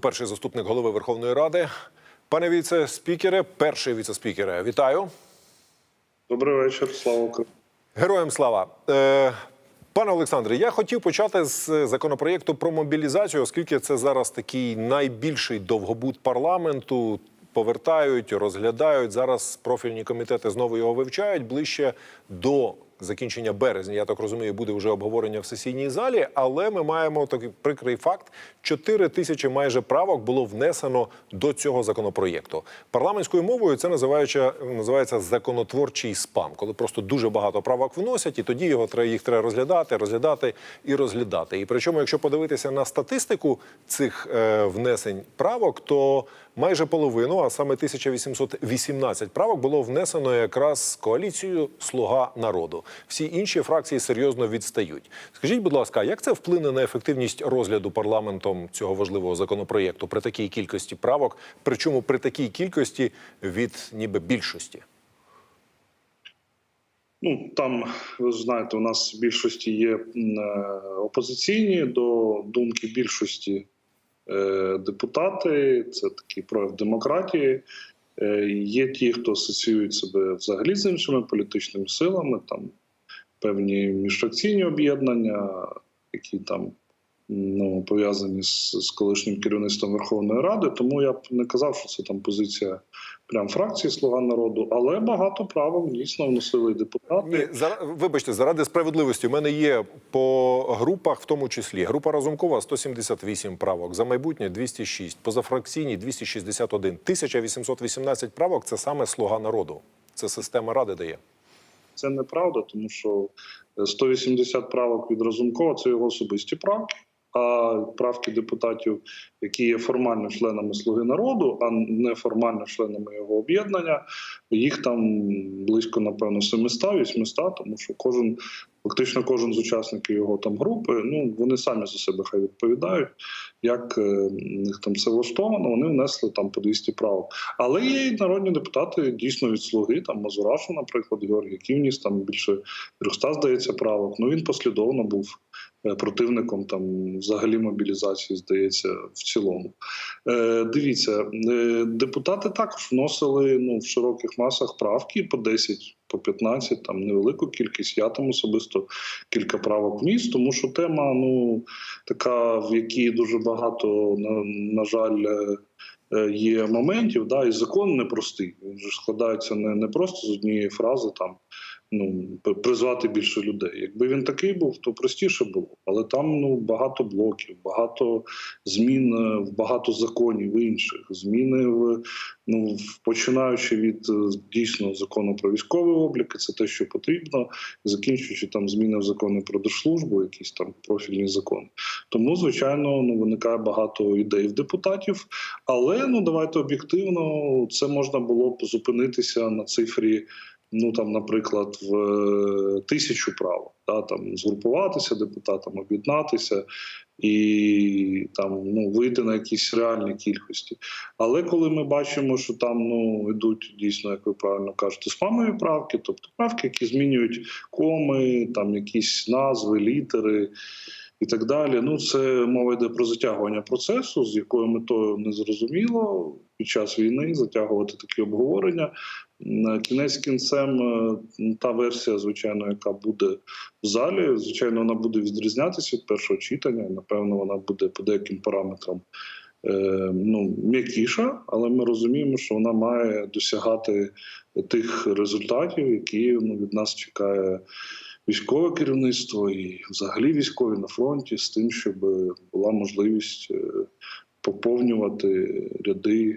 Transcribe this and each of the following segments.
Перший заступник голови Верховної Ради. Пане віце-спікере, перший віце-спікере, вітаю. Добрий вечір, слава Україні. Героям слава. Е, пане Олександре, я хотів почати з законопроєкту про мобілізацію, оскільки це зараз такий найбільший довгобуд парламенту. Повертають, розглядають. Зараз профільні комітети знову його вивчають ближче до закінчення березня. Я так розумію, буде вже обговорення в сесійній залі. Але ми маємо такий прикрий факт: 4 тисячі майже правок було внесено до цього законопроєкту. Парламентською мовою це називається, називається законотворчий спам, коли просто дуже багато правок вносять, і тоді його їх треба розглядати, розглядати і розглядати. І причому, якщо подивитися на статистику цих е, внесень правок, то майже половину, а саме 1818 правок, було внесено якраз коаліцією Слуга народу. Всі інші фракції серйозно відстають. Скажіть, будь ласка, як це вплине на ефективність розгляду парламентом цього важливого законопроєкту при такій кількості правок, причому при такій кількості від ніби більшості? Ну там ви знаєте, у нас в більшості є е, опозиційні до думки більшості е, депутати. Це такий прояв демократії. Е, Є ті, хто асоціюють себе взагалі з іншими політичними силами, там певні міжфракційні об'єднання, які там ну, пов'язані з, з колишнім керівництвом Верховної Ради. Тому я б не казав, що це там позиція прям фракції Слуга народу, але багато правок дійсно вносили депутати. Ні, за, вибачте, заради справедливості. У мене є по групах, в тому числі група Разумкова 178 правок, за майбутнє 206, позафракційні 261. 1818 правок це саме слуга народу. Це система ради дає. Це неправда, тому що е, 180 правок від Разумкова це його особисті правки. А правки депутатів, які є формально членами Слуги народу, а не формально членами його об'єднання, їх там близько, напевно, 700-800, тому що кожен, фактично кожен з учасників його там групи, ну вони самі за себе хай відповідають, як е, них там все влаштовано. Вони внесли там по 200 правок. Але є і народні депутати дійсно від слуги, там Мазурашу, наприклад, Георгій, який вніс там більше 300, здається, правок. Ну він послідовно був противником там взагалі мобілізації, здається, в цілому. Е, дивіться, е, депутати також вносили ну, в широких масах правки по 10, по 15, там невелику кількість. Я там особисто кілька правок вніс, тому що тема ну така, в якій дуже багато на, на жаль. е, е, Є моментів, да, і закон непростий. Він же складається не, не просто з однієї фрази там ну призвати більше людей. Якби він такий був, то простіше було. Але там ну багато блоків, багато змін е, в багато законів інших, зміни в ну починаючи від е, дійсно закону про військовий облік, це те, що потрібно, закінчуючи там зміни в закони про держслужбу, якісь там профільні закони. Тому, звичайно, ну виникає багато ідей в депутатів. Але ну давайте об'єктивно, це можна було б зупинитися на цифрі. Ну там, наприклад, в е, тисячу правок, да, там згрупуватися депутатам, об'єднатися і там ну вийти на якісь реальні кількості. Але коли ми бачимо, що там ну йдуть дійсно, як ви правильно кажете, спамові правки, тобто правки, які змінюють коми, там якісь назви, літери. І так далі. Ну, це мова йде про затягування процесу, з якою метою не зрозуміло під час війни затягувати такі обговорення. Кінець кінцем е, та версія, звичайно, яка буде в залі, звичайно, вона буде відрізнятися від першого читання. Напевно, вона буде по деяким параметрам е, ну, м'якіша, але ми розуміємо, що вона має досягати тих результатів, які ну, від нас чекає військове керівництво і взагалі військові на фронті з тим, щоб була можливість е, поповнювати ряди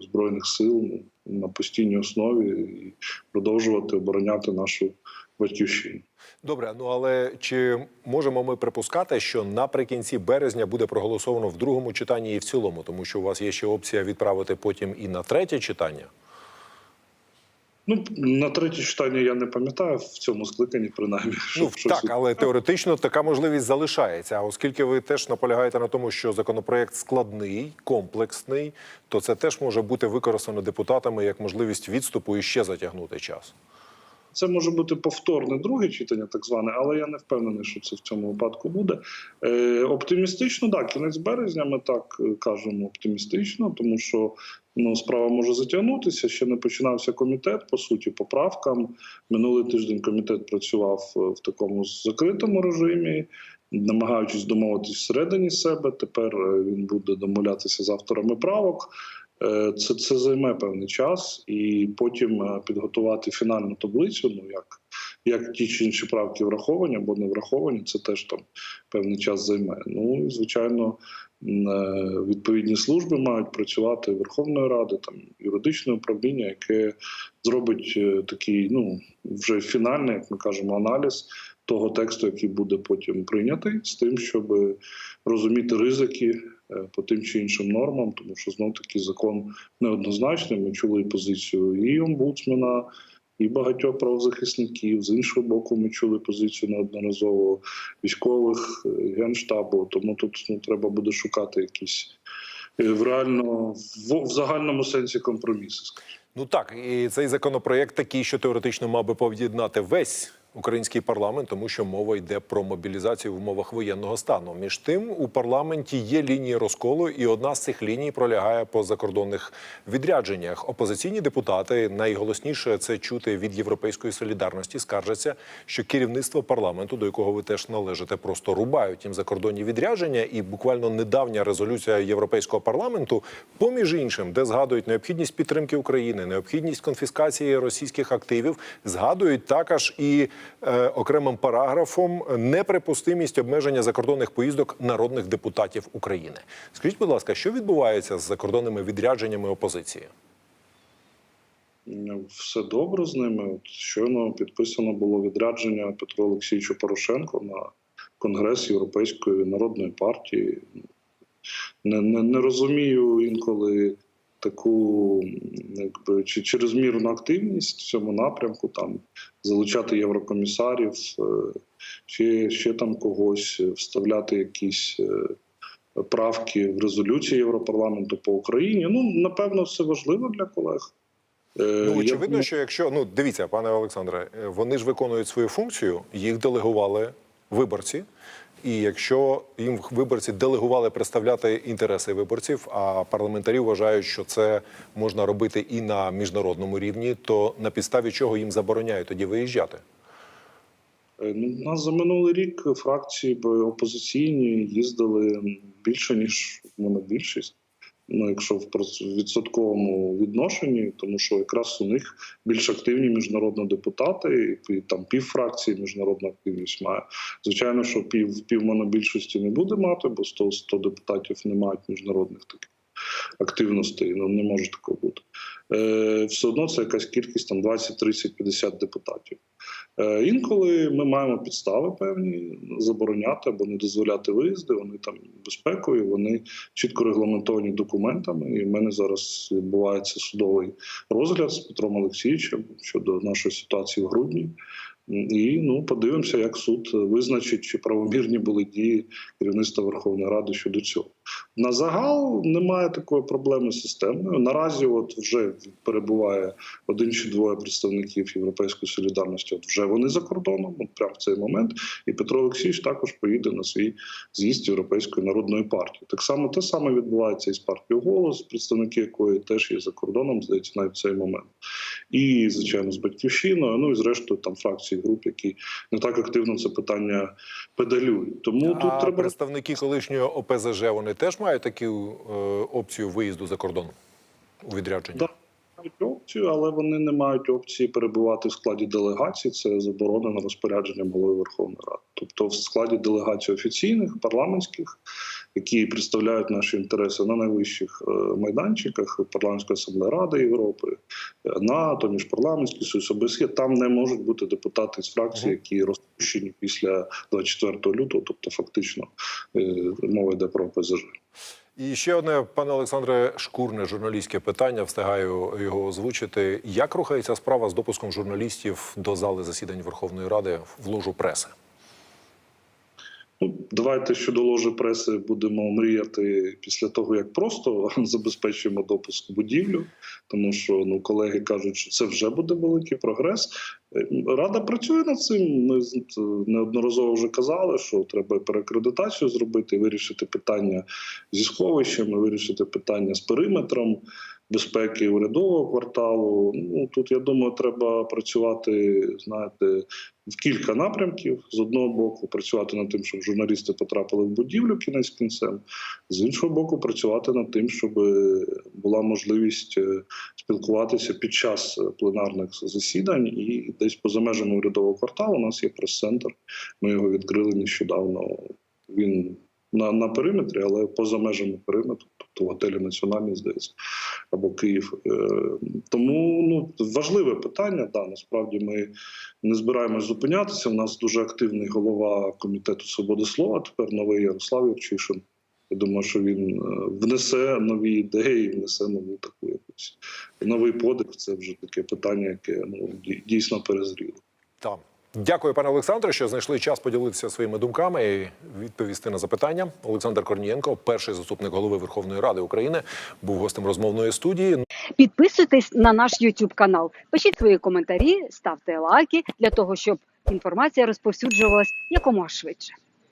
збройних сил ну, на постійній основі і продовжувати обороняти нашу батьківщину. Добре, ну але чи можемо ми припускати, що наприкінці березня буде проголосовано в другому читанні і в цілому, тому що у вас є ще опція відправити потім і на третє читання? Ну на третє читання я не пам'ятаю в цьому скликанні, принаймні. Ну щось так, але теоретично така можливість залишається. А оскільки ви теж наполягаєте на тому, що законопроект складний, комплексний, то це теж може бути використано депутатами як можливість відступу і ще затягнути час. Це може бути повторне друге читання, так зване, але я не впевнений, що це в цьому випадку буде. Е, оптимістично, так, кінець березня ми так е, кажемо оптимістично, тому що ну, справа може затягнутися. Ще не починався комітет, по суті, по правкам. Минулий тиждень комітет працював е, в такому закритому режимі, намагаючись домовитись всередині себе. Тепер е, він буде домовлятися з авторами правок. Е, Це, це займе певний час, і потім підготувати фінальну таблицю. Ну як, як ті чи інші правки враховані або не враховані, це теж там певний час займе. Ну і звичайно, відповідні служби мають працювати Верховної Ради, там юридичне управління, яке зробить е, такий, ну вже фінальний, як ми кажемо, аналіз того тексту, який буде потім прийнятий, з тим, щоб розуміти ризики е, по тим чи іншим нормам, тому що знов таки закон неоднозначний. Ми чули і позицію і омбудсмена, і багатьох правозахисників. З іншого боку, ми чули позицію неодноразово військових е, генштабу. Тому тут ну, треба буде шукати якісь е, в реально в, в загальному сенсі компроміси. Ну так, і цей законопроект такий, що теоретично мав би поєднати весь український парламент, тому що мова йде про мобілізацію в умовах воєнного стану. Між тим, у парламенті є лінії розколу, і одна з цих ліній пролягає по закордонних відрядженнях. Опозиційні депутати найголосніше це чути від європейської солідарності. Скаржаться, що керівництво парламенту, до якого ви теж належите, просто рубають їм закордонні відрядження. І буквально недавня резолюція європейського парламенту, поміж іншим, де згадують необхідність підтримки України, необхідність конфіскації російських активів, згадують також і окремим параграфом неприпустимість обмеження закордонних поїздок народних депутатів України. Скажіть, будь ласка, що відбувається з закордонними відрядженнями опозиції? Ну, Все добре з ними. От щойно підписано було відрядження Петру Олексійовичу Порошенко на Конгрес Європейської народної партії. Не, не, не розумію інколи таку якби, чи чрезмірну активність в цьому напрямку, там залучати єврокомісарів, е, чи ще там когось, е, вставляти якісь. е, Правки в резолюції Європарламенту по Україні. Ну напевно, це важливо для колег. Е, Ну, очевидно, що якщо ну дивіться, пане Олександре, е, вони ж виконують свою функцію, їх делегували виборці. І якщо їм виборці делегували представляти інтереси виборців, а парламентарі вважають, що це можна робити і на міжнародному рівні, то на підставі чого їм забороняють тоді виїжджати? Е, Ну, у нас за минулий рік фракції опозиційні їздили більше, ніж монобільшість. Ну, якщо в відсотковому відношенні, тому що якраз у них більш активні міжнародні депутати, і там пів фракції міжнародну активність має. Звичайно, що пів, пів монобільшості не буде мати, бо 100, 100 депутатів не мають міжнародних таких активностей. Ну не може такого бути. Е, все одно це якась кількість там 20, 30, 50 депутатів. Е, Інколи ми маємо підстави певні забороняти або не дозволяти виїзди. Вони там безпекові, вони чітко регламентовані документами. І в мене зараз відбувається судовий розгляд з Петром Олексійовичем щодо нашої ситуації в грудні. І ну подивимося, як суд визначить, чи правомірні були дії керівництва Верховної Ради щодо цього. На загал немає такої проблеми системної. Наразі, от вже перебуває один чи двоє представників Європейської солідарності. От вже вони за кордоном, от прямо в цей момент. І Петро Олексійович також поїде на свій з'їзд Європейської народної партії. Так само те саме відбувається і з партією голос, представники якої теж є за кордоном, здається, навіть в цей момент. І звичайно, з батьківщиною. Ну і зрештою там фракції груп, які не так активно це питання педалюють. Тому а тут треба представники колишнього ОПЗЖ вони теж мають таку е, опцію виїзду за кордон у відрядження? Да. мають опцію, але вони не мають опції перебувати в складі делегації. Це заборонено розпорядженням голови Верховної Ради. Тобто, в складі делегацій офіційних, парламентських, які представляють наші інтереси на найвищих е, майданчиках парламентської асамблеї Ради Європи, НАТО, міжпарламентський союз ОБСЄ, там не можуть бути депутати з фракції, які розпущені після 24 лютого, тобто фактично е, мова йде про ОПЗЖ. І ще одне, пане Олександре, шкурне журналістське питання. Встигаю його озвучити. Як рухається справа з допуском журналістів до зали засідань Верховної Ради в ложу преси? Ну, давайте щодо ложі преси будемо мріяти після того, як просто забезпечуємо допуск будівлю, тому що ну колеги кажуть, що це вже буде великий прогрес. Е, Рада працює над цим. Ми з- неодноразово вже казали, що треба переакредитацію зробити, вирішити питання зі сховищами, вирішити питання з периметром безпеки урядового кварталу. Ну тут я думаю, треба працювати, знаєте, в кілька напрямків. З одного боку, працювати над тим, щоб журналісти потрапили в будівлю кінець кінцем. З іншого боку, працювати над тим, щоб е, була можливість е, спілкуватися під час пленарних засідань, і десь поза межами урядового кварталу у нас є прес-центр. Ми його відкрили нещодавно. Він на, на периметрі, але поза межами периметру, тобто готелі Національний, здається, або Київ. Е, Тому ну важливе питання. Да, насправді ми не збираємось зупинятися. У нас дуже активний голова комітету свободи слова. Тепер новий Ярослав Юрчишин. Я думаю, що він е, внесе нові ідеї, внесе нову таку якусь новий подих. Це вже таке питання, яке ну дійсно перезріло. Так. Дякую, пане Олександре, що знайшли час поділитися своїми думками і відповісти на запитання. Олександр Корнієнко, перший заступник голови Верховної Ради України, був гостем розмовної студії. Підписуйтесь на наш YouTube канал, пишіть свої коментарі, ставте лайки для того, щоб інформація розповсюджувалась якомога швидше.